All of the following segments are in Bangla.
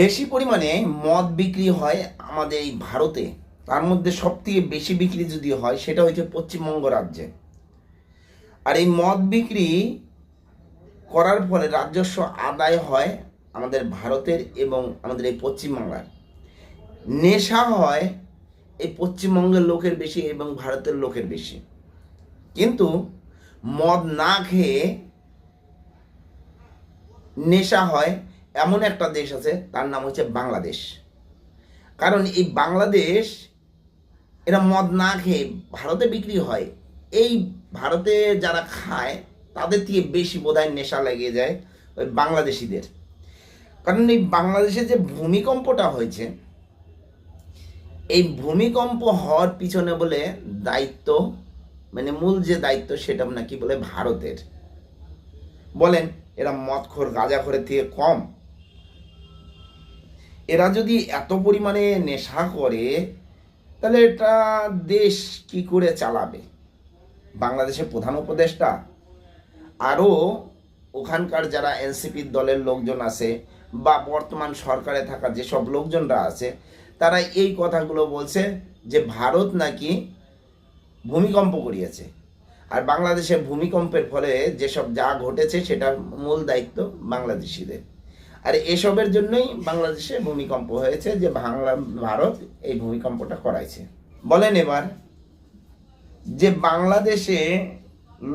বেশি পরিমাণে মদ বিক্রি হয় আমাদের এই ভারতে। তার মধ্যে সবথেকে বেশি বিক্রি যদি হয়, সেটা হচ্ছে পশ্চিমবঙ্গ রাজ্যে। আর এই মদ বিক্রি করার ফলে রাজস্ব আদায় হয় আমাদের ভারতের এবং আমাদের এই পশ্চিমবাংলার। নেশা হয় এই পশ্চিমবঙ্গের লোকের বেশি এবং ভারতের লোকের বেশি। কিন্তু মদ না খেয়ে নেশা হয় এমন একটা দেশ আছে, তার নাম হচ্ছে বাংলাদেশ। কারণ এই বাংলাদেশ, এরা মদ না খেয়ে ভারতে বিক্রি হয়। এই ভারতে যারা খায়, তাদের থেকে বেশি বোধহয় নেশা লেগে যায় ওই বাংলাদেশিদের। কারণ এই বাংলাদেশে যে ভূমিকম্পটা হয়েছে, এই ভূমিকম্প হওয়ার পিছনে বলে দায়িত্ব মানে মূল যে দায়িত্ব সেটা নাকি বলে ভারতের। বলেন, এরা মদখোর, গাঁজাখোরের থেকে কম। এরা যদি এত পরিমাণে নেশা করে, তাহলে এটা দেশ কি করে চালাবে? বাংলাদেশের প্রধান উপদেষ্টা, আরও ওখানকার যারা এনসিপির দলের লোকজন আছে বা বর্তমান সরকারে থাকা যেসব লোকজনরা আছে, তারা এই কথাগুলো বলছে যে ভারত নাকি ভূমিকম্প করিয়েছে। আর বাংলাদেশে ভূমিকম্পের ফলে যেসব যা ঘটেছে সেটা মূল দায়িত্ব বাংলাদেশিদের। আর এসবের জন্যই বাংলাদেশে ভূমিকম্প হয়েছে যে বাংলা ভারত এই ভূমিকম্পটা করাইছে। বলেন এবার যে বাংলাদেশে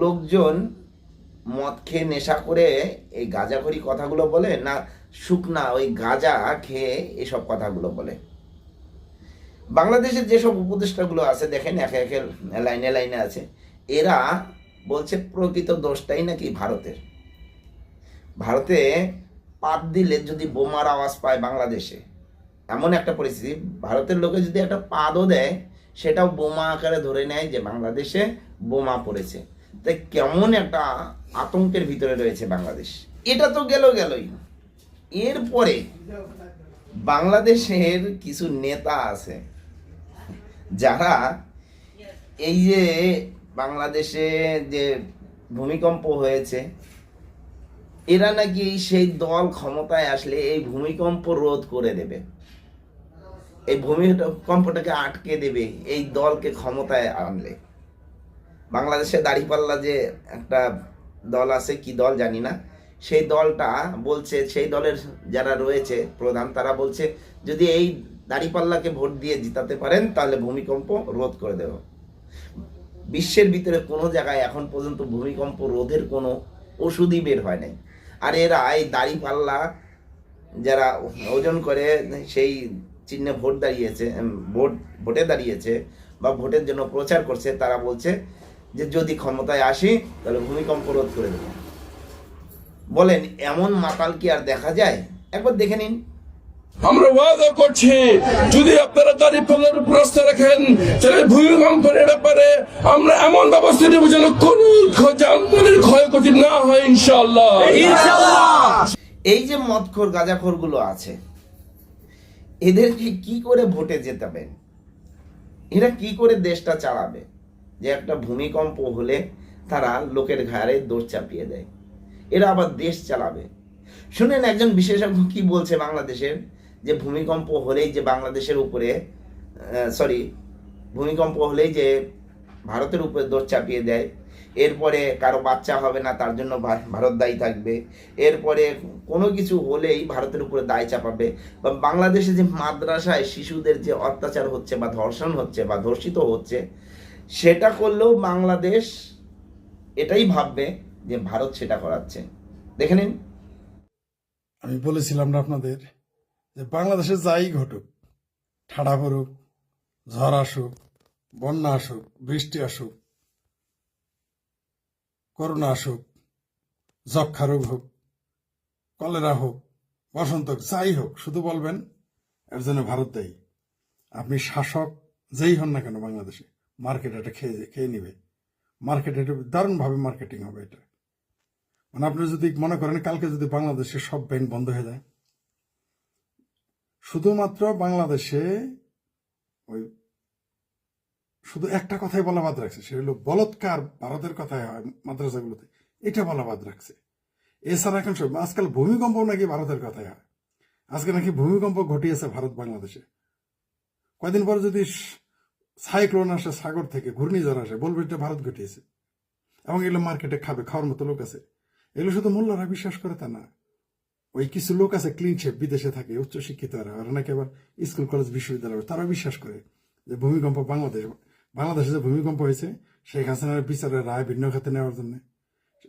লোকজন মদ খেয়ে নেশা করে এই গাঁজাখড়ি কথাগুলো বলে না শুকনা ওই গাঁজা খেয়ে এসব কথাগুলো বলে। বাংলাদেশের যেসব উপদেষ্টাগুলো আছে, দেখেন একে একে লাইনে লাইনে আছে, এরা বলছে প্রকৃত দোষটাই নাকি ভারতের। ভারতে পাত দিলে যদি বোমার আওয়াজ পায় বাংলাদেশে, এমন একটা পরিস্থিতি। ভারতের লোকে যদি একটা পাদও দেয়, সেটাও বোমা আকারে ধরে নেয় যে বাংলাদেশে বোমা পড়েছে। তাই কেমন একটা আতঙ্কের ভিতরে রয়েছে বাংলাদেশ। এটা তো গেল গেলই। এরপরে বাংলাদেশের কিছু নেতা আছে, যারা এই যে বাংলাদেশে যে ভূমিকম্প হয়েছে এরা নাকি সেই দল ক্ষমতায় আসলে এই ভূমিকম্প রোধ করে দেবে। এই ভূমিকম্পটাকে আটকে দেবে, এই দলকে ক্ষমতায় আনলে। বাংলাদেশে দাঁড়িপাল্লা যে একটা দল আছে, কি দল জানি না। সেই দলটা বলছে, সেই দলের যারা রয়েছে প্রধান, তারা বলছে, যদি এই দাঁড়িপাল্লাকে ভোট দিয়ে জিতাতে পারেন, তাহলে ভূমিকম্প রোধ করে দেব। বিশ্বের ভিতরে কোনো জায়গায় এখন পর্যন্ত ভূমিকম্প রোধের কোনো ওষুধই বের হয় নাই। আর এরা এই দাড়িপাল্লা যারা ওজন করে, সেই চিহ্নে ভোট দাঁড়িয়েছে ভোট, ভোটে দাঁড়িয়েছে বা ভোটের জন্য প্রচার করছে, তারা বলছে যে যদি ক্ষমতায় আসি, তাহলে ভূমিকম্প রোধ করে দেব। বলেন, এমন মাতাল কি আর দেখা যায়? একবার দেখে নিন। আমরা ওয়াদা করছি, যদি আপনারা দাঁড়িয়ে পাল্লার প্রশ্ন রাখেন, তাহলে ভূমিকম্পের ব্যাপারে আমরা এমন ব্যবস্থা নেব যেন কোন ক্ষয়ক্ষতি না হয় ইনশাল্লাহ এই যে মদখোর, গাঁজাখোরগুলো আছে, এদেরকে কি করে ভোটে জেতাবেন এরা কি করে দেশটা চালাবে? যে একটা ভূমিকম্প হলে তারা লোকের ঘাড়ে দোষ চাপিয়ে দেয়। এরা আবার দেশ চালাবে। শুনেন, একজন বিশেষজ্ঞ কি বলছে বাংলাদেশের? যে ভূমিকম্প হলেই যে বাংলাদেশের উপরে সরি ভূমিকম্প হলেই যে ভারতের উপরে দোষ চাপিয়ে দেয়। এরপরে কারও বাচ্চা হবে না, তার জন্য ভারত দায়ী থাকবে। এরপরে কোনো কিছু হলেই ভারতের উপরে দায় চাপাবে। বা বাংলাদেশে যে মাদ্রাসায় শিশুদের যে অত্যাচার হচ্ছে বা ধর্ষণ হচ্ছে বা ধর্ষিত হচ্ছে, সেটা করলেও বাংলাদেশ এটাই ভাববে যে ভারত সেটা করাচ্ছে। দেখে নিন। আমি বলেছিলাম না আপনাদের যে বাংলাদেশে যাই ঘটুক, ঠাডা পড়ুক, ঝড় আসুক, বন্যা আসুক, বৃষ্টি আসুক, করোনা আসুক যক্ষা রোগ হোক, কলেরা হোক, বসন্ত যাই হোক, শুধু বলবেন, এর জন্য ভারত দেয়। আপনি শাসক যেই হন না কেন বাংলাদেশে মার্কেট এটা খেয়ে খেয়ে নিবে। মার্কেট এটা দারুণভাবে মার্কেটিং হবে এটা। মানে আপনি যদি মনে করেন কালকে যদি বাংলাদেশে সব ব্যাংক বন্ধ হয়ে যায় শুধুমাত্র বাংলাদেশে ওই শুধু একটা কথাই বলা বাদ রাখছে, সেটা হলো বলৎকার ভারতের কথাই হয় মাদ্রাসাগুলোতে। এটা বলা বাদ রাখছে। এছাড়া এখন সব আজকাল ভূমিকম্প নাকি ভারতের কথাই হয়। আজকে নাকি ভূমিকম্প ঘটিয়েছে ভারত বাংলাদেশে। কয়দিন পরে যদি সাইক্লোন আসে, সাগর থেকে ঘূর্ণিঝড় আসে, বলবে এটা ভারত ঘটিয়েছে। এবং এগুলো মার্কেটে খাবে, খাওয়ার মতো লোক আছে। এগুলো শুধু মোল্লারা বিশ্বাস করে তা না। ওই কিছু লোক আছে ক্লিন শেপ বিদেশে থাকে উচ্চ শিক্ষিত ওরা ওরা নাকি আবার স্কুল কলেজ বিশ্ববিদ্যালয়, তারা বিশ্বাস করে যে ভূমিকম্প বাংলাদেশ, বাংলাদেশে যে ভূমিকম্প হয়েছে, শেখ হাসিনার বিচারের রায় ভিন্ন খাতে নেওয়ার জন্য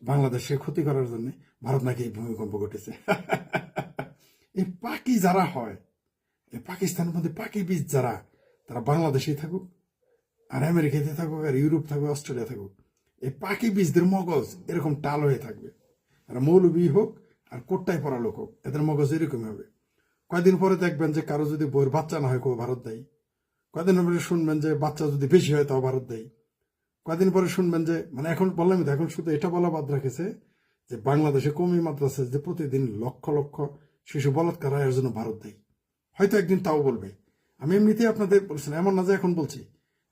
বাংলাদেশে ক্ষতি করার জন্য ভারত নাকি এই ভূমিকম্প ঘটেছে। এই পাকি যারা হয়, এই পাকিস্তানের মধ্যে পাকি বীজ যারা, তারা বাংলাদেশেই থাকুক, আর আমেরিকাতে থাকুক, আর ইউরোপ থাকুক, অস্ট্রেলিয়া থাকুক, এই পাকি বীজদের মগজ এরকম টাল হয়ে থাকবে। আর মৌলবী হোক আর কোটটাই পড়া লোক এদের মগজ এরকমই হবে। কয়দিন পরে দেখবেন যে কারও যদি বইয়ের বাচ্চা না হয় কেউ ভারত দেয়। কয়দিন পরে শুনবেন যে বাচ্চা যদি বেশি হয়, তাও ভারত দেয়। কয়দিন পরে শুনবেন যে মানে এখন বললামই তো, এখন শুধু এটা বলা বাদ রাখেছে যে বাংলাদেশে কমি মাদ্রাসা যে প্রতিদিন লক্ষ লক্ষ শিশু বলাৎকার হয় জন্য ভারত দেয়। হয়তো একদিন তাও বলবে। আমি এমনিতেই আপনাদের বলছিলাম এমন না যে এখন বলছি।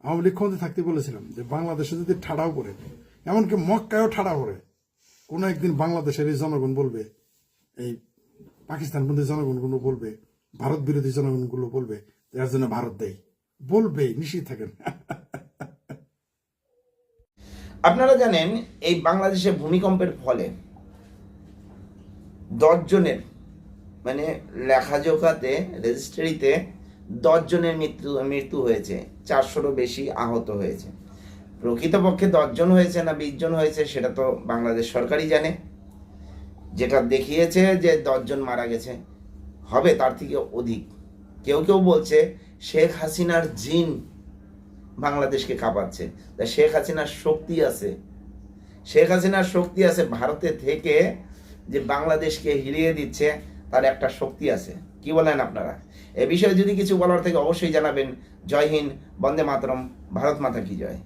আওয়ামী লীগ ক্ষমতা থাকতে বলেছিলাম যে বাংলাদেশে যদি ঠাড়াও করে এমনকি মক্কায়ও ঠাড়া করে কোনো একদিন বাংলাদেশের এই জনগণ বলবে এই পাকিস্তান বন্ধু জনগণগুলো বলবে, ভারত বিরোধী জনগণগুলো বলবে এর জন্য ভারত দেয়। বলবে, নিশ্চিত থাকেন। আপনারা জানেন, এই বাংলাদেশে ভূমিকম্পের ফলে দশজনের মানে লেখাজোকাতে রেজিস্ট্রিতে দশজনের মৃত্যু মৃত্যু হয়েছে, চারশোরও বেশি আহত হয়েছে। প্রকৃতপক্ষে দশজন হয়েছে না বিশজন হয়েছে, সেটা তো বাংলাদেশ সরকারই জানে। যেটা দেখিয়েছে যে দশজন মারা গেছে, হবে তার থেকে অধিক। কেউ কেউ বলছে শেখ হাসিনার জিন বাংলাদেশকে কাঁপাচ্ছে। তা শেখ হাসিনার শক্তি আছে। শেখ হাসিনার শক্তি আছে ভারতে থেকে যে বাংলাদেশকে হিরিয়ে দিচ্ছে, তার একটা শক্তি আছে। কি বলেন আপনারা? এ বিষয়ে যদি কিছু বলার থেকে অবশ্যই জানাবেন। জয় হিন্দ, বন্দে মাতরম, ভারত মাতা কি জয়।